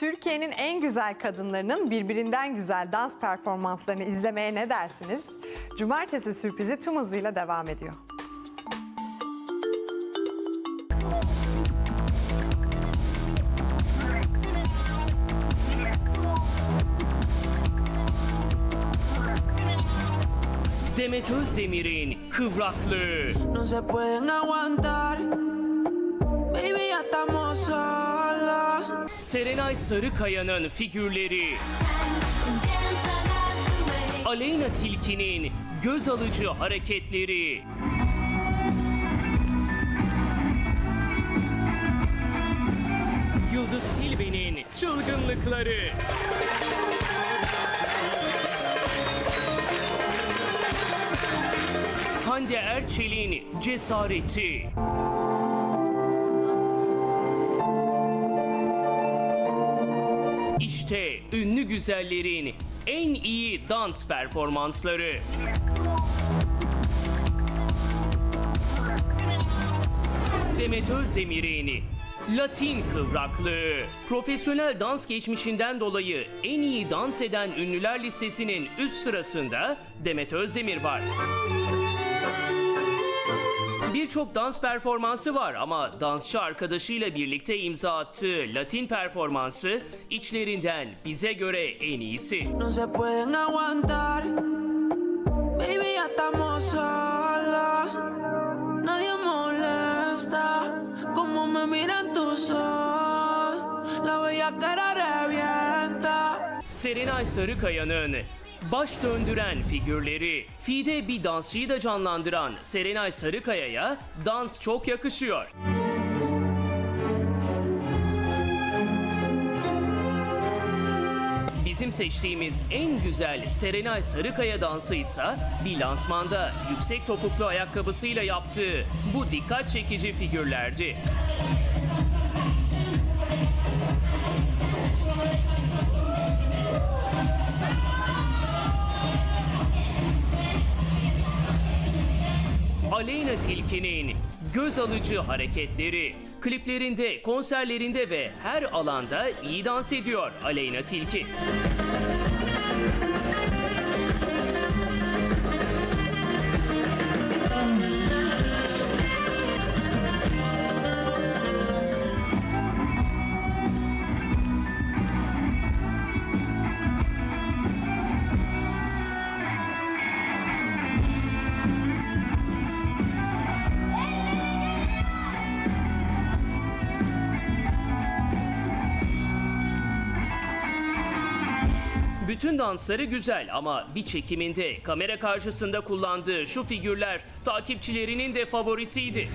Türkiye'nin en güzel kadınlarının birbirinden güzel dans performanslarını izlemeye ne dersiniz? Cumartesi sürprizi tüm hızıyla devam ediyor. Demet Özdemir'in kıvraklığı. no se pueden aguantar. Serenay Sarıkaya'nın figürleri. Aleyna Tilki'nin göz alıcı hareketleri. Yıldız Tilbe'nin çılgınlıkları. Hande Erçel'in cesareti. İşte ünlü güzellerin en iyi dans performansları. Demet Özdemir'in Latin kıvraklığı. Profesyonel dans geçmişinden dolayı en iyi dans eden ünlüler listesinin üst sırasında Demet Özdemir var. Birçok dans performansı var ama dansçı arkadaşıyla birlikte imza attığı Latin performansı içlerinden bize göre en iyisi. No se pueden aguantar. Baby, ya estamos solos. Nadie molesta como me miran tus ojos. La bella cara revienta. Serenay Sarıkaya'nın baş döndüren figürleri. Fide bir dansçıyı da canlandıran Serenay Sarıkaya'ya dans çok yakışıyor. Bizim seçtiğimiz en güzel Serenay Sarıkaya dansı ise bir lansmanda yüksek topuklu ayakkabısıyla yaptığı bu dikkat çekici figürlerdi. Aleyna Tilki'nin göz alıcı hareketleri. Kliplerinde, konserlerinde ve her alanda iyi dans ediyor Aleyna Tilki. Bütün dansları güzel ama bir çekiminde kamera karşısında kullandığı şu figürler takipçilerinin de favorisiydi.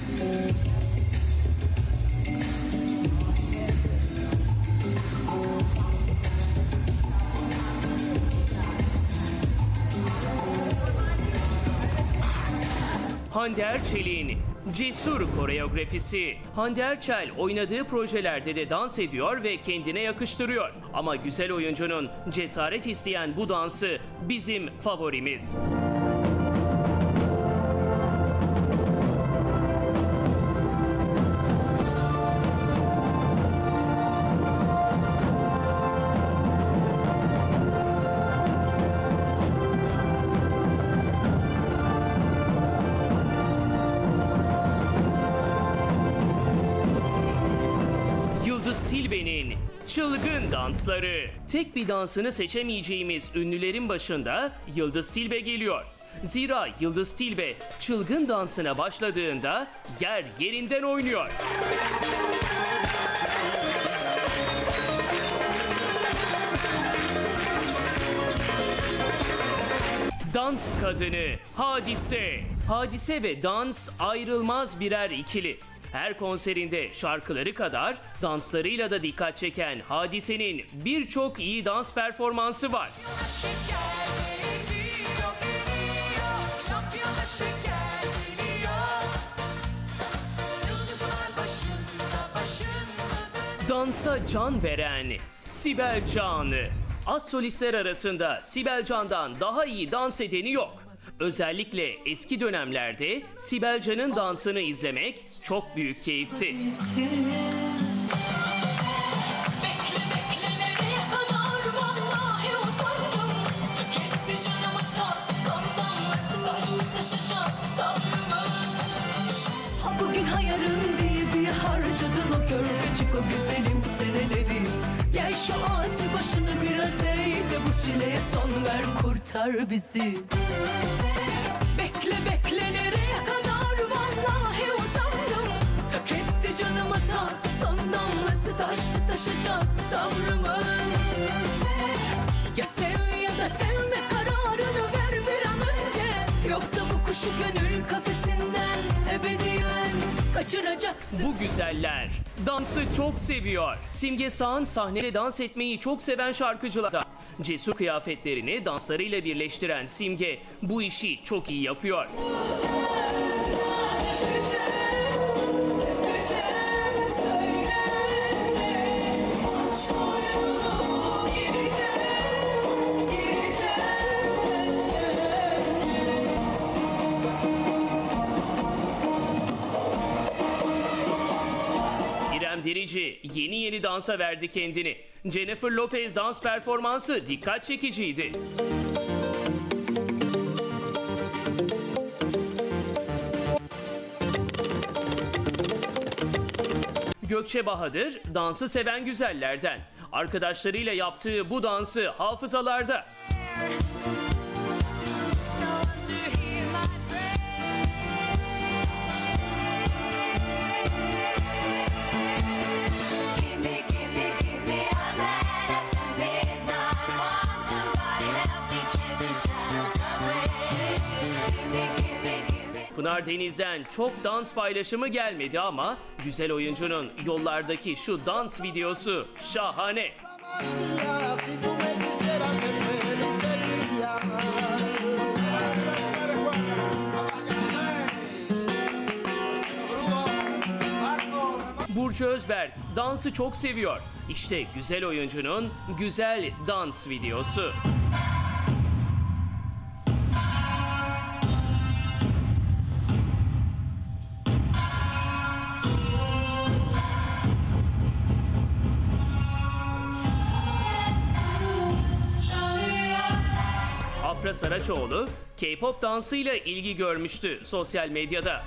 Hande Erçel'in cesur koreografisi. Hande Erçel oynadığı projelerde de dans ediyor ve kendine yakıştırıyor. Ama güzel oyuncunun cesaret isteyen bu dansı bizim favorimiz. Çılgın dansları. Tek bir dansını seçemeyeceğimiz ünlülerin başında Yıldız Tilbe geliyor. Zira Yıldız Tilbe çılgın dansına başladığında yer yerinden oynuyor. Dans kadını Hadise. Hadise ve dans ayrılmaz birer ikili. Her konserinde şarkıları kadar danslarıyla da dikkat çeken Hadise'nin birçok iyi dans performansı var. Dansa can veren Sibel Can. Az solistler arasında Sibel Can'dan daha iyi dans edeni yok. Özellikle eski dönemlerde Sibelcan'ın dansını izlemek çok büyük keyifti. Bugün hayarım diye diye harcadım o körpecik o güzelim şu asi başını biraz eğ de bu çileye son ver kurtar bizi. Bekle bekle nereye kadar? Vallahi usandım. Tak etti canıma tak son damlası taştı taşacak sabrımın Ya sev ya da sevme kararını ver bir an önce. Yoksa bu kuşu gönül kafesinden ebediyen kaçıracaksın. Bu güzeller dansı çok seviyor. Simge Sağan sahnede dans etmeyi çok seven şarkıcılardan. Cesur kıyafetlerini danslarıyla birleştiren Simge bu işi çok iyi yapıyor. Derici yeni yeni dansa verdi kendini. Jennifer Lopez dans performansı dikkat çekiciydi. Gökçe Bahadır dansı seven güzellerden. Arkadaşlarıyla yaptığı bu dansı hafızalarda. Pınar Deniz'den çok dans paylaşımı gelmedi ama güzel oyuncunun yollardaki şu dans videosu şahane. Burcu Özberk dansı çok seviyor. İşte güzel oyuncunun güzel dans videosu. Saraçoğlu K-pop dansıyla ilgi görmüştü sosyal medyada.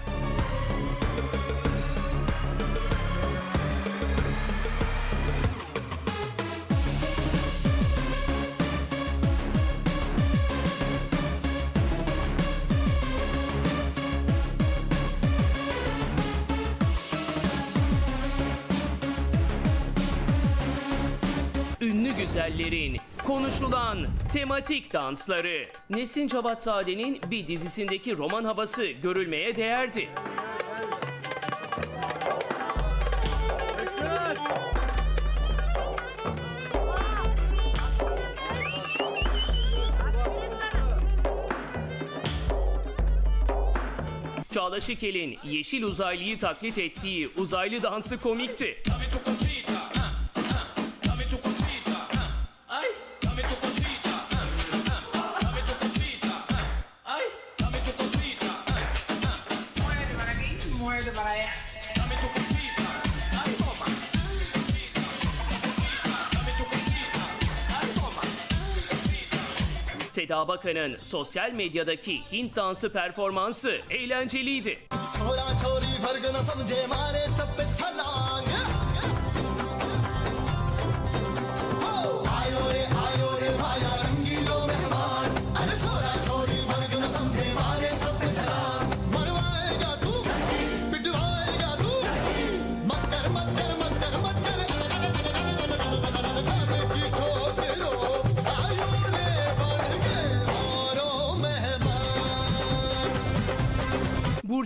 ünlü güzellerin konuşulan tematik dansları. Nesin Cabatzade'nin bir dizisindeki roman havası görülmeye değerdi. Çağla Şikel'in yeşil uzaylıyı taklit ettiği uzaylı dansı komikti. Seda Bakan'ın sosyal medyadaki Hint dansı performansı eğlenceliydi.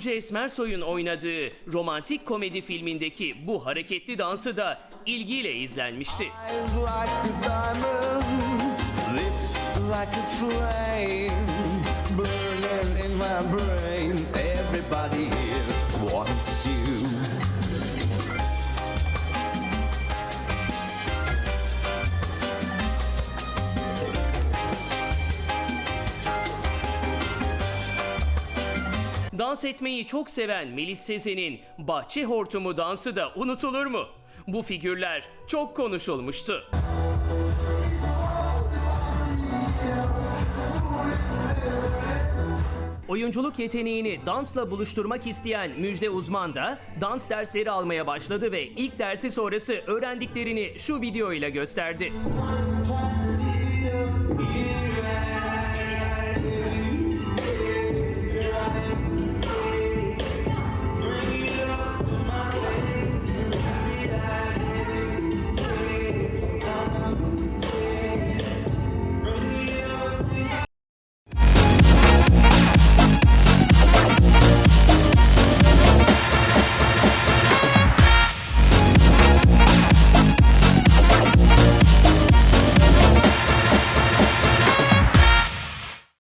Burcu Esmersoy'un oynadığı romantik komedi filmindeki bu hareketli dansı da ilgiyle izlenmişti. Like Dans etmeyi çok seven Melis Sezen'in bahçe hortumu dansı da unutulur mu? Bu figürler çok konuşulmuştu. oyunculuk yeteneğini dansla buluşturmak isteyen Müjde Uzman da dans dersleri almaya başladı ve ilk dersi sonrası öğrendiklerini şu video ile gösterdi.